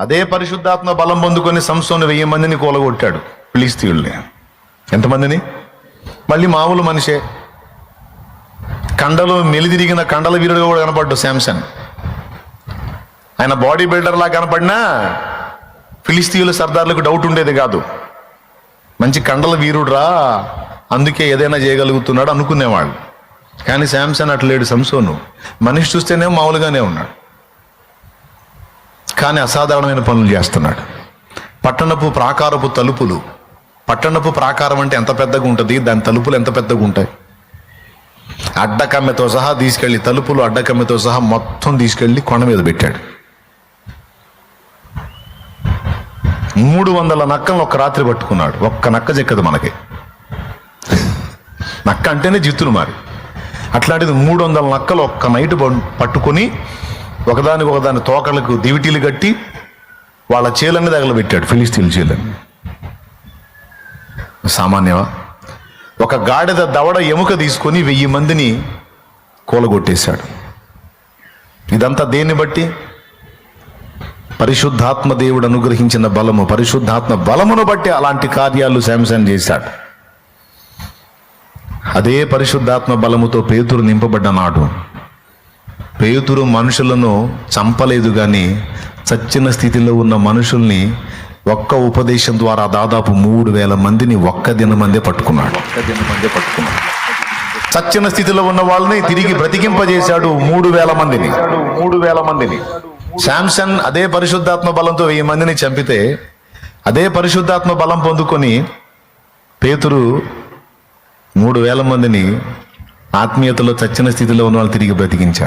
అదే పరిశుద్ధాత్మ బలం పొందుకొని సంస్థను వెయ్యి మందిని కూలగొట్టాడు. ఫిలిస్తీయుల్ని ఎంతమందిని మళ్ళీ మామూలు మనిషే. కండలు మెలిదిరిగిన కండల వీరుడుగా కూడా కనపడ్డు శాంసన్. ఆయన బాడీ బిల్డర్లా కనపడినా ఫిలిస్తీయుల సర్దార్లకు డౌట్ ఉండేది కాదు. మంచి కండల వీరుడురా అందుకే ఏదైనా చేయగలుగుతున్నాడు అనుకునేవాళ్ళు. కానీ శాంసన్ అట్లేడు సంసోను. మనిషి చూస్తేనే మామూలుగానే ఉన్నాడు. కానీ అసాధారణమైన పనులు చేస్తున్నాడు. పట్టణపు ప్రాకారపు తలుపులు. పట్టణపు ప్రాకారం అంటే ఎంత పెద్దగా ఉంటుంది? దాని తలుపులు ఎంత పెద్దగా ఉంటాయి? అడ్డకమ్మెతో సహా తీసుకెళ్ళి తలుపులు అడ్డకమ్మెతో సహా మొత్తం తీసుకెళ్ళి కొండ మీద పెట్టాడు. మూడు వందల నక్కలను ఒక్క రాత్రి పట్టుకున్నాడు. ఒక్క నక్క చెక్కదు మనకి. నక్క అంటేనే జిత్తులు మారి. అట్లాంటిది మూడు వందల నక్కలు ఒక్క నైట్ పట్టుకొని ఒకదానికి ఒకదాని తోకలకు దివిటీలు కట్టి వాళ్ళ చీలన్నీ తగలబెట్టాడు ఫిలిస్తీన్ చీలని సామాన్యమా? ఒక గాడిద దవడ ఎముక తీసుకొని వెయ్యి మందిని కూలగొట్టేశాడు. ఇదంతా దేన్ని బట్టి? పరిశుద్ధాత్మ దేవుడు అనుగ్రహించిన బలము పరిశుద్ధాత్మ బలమును బట్టి అలాంటి కార్యాలు శాంసన్ చేశాడు. అదే పరిశుద్ధాత్మ బలముతో పేతురు నింపబడ్డ నాడు పేతురు మనుషులను చంపలేదు కానీ చచ్చిన స్థితిలో ఉన్న మనుషుల్ని ఒక్క ఉపదేశం ద్వారా దాదాపు మూడు వేల మందిని ఒక్క దినమందే పట్టుకున్నాడు. ఒక్క దినమందే పట్టుకున్నాడు. చచ్చిన స్థితిలో ఉన్న వాళ్ళని తిరిగి బ్రతికింపజేశాడు మూడు వేల మందిని. మూడు వేల మందిని. శాంసన్ అదే పరిశుద్ధాత్మ బలంతో వెయ్యి మందిని చంపితే అదే పరిశుద్ధాత్మ బలం పొందుకొని పేతురు మూడు వేల మందిని ఆత్మీయతలో చచ్చిన స్థితిలో ఉన్న వాళ్ళు తిరిగి బ్రతికించాడు.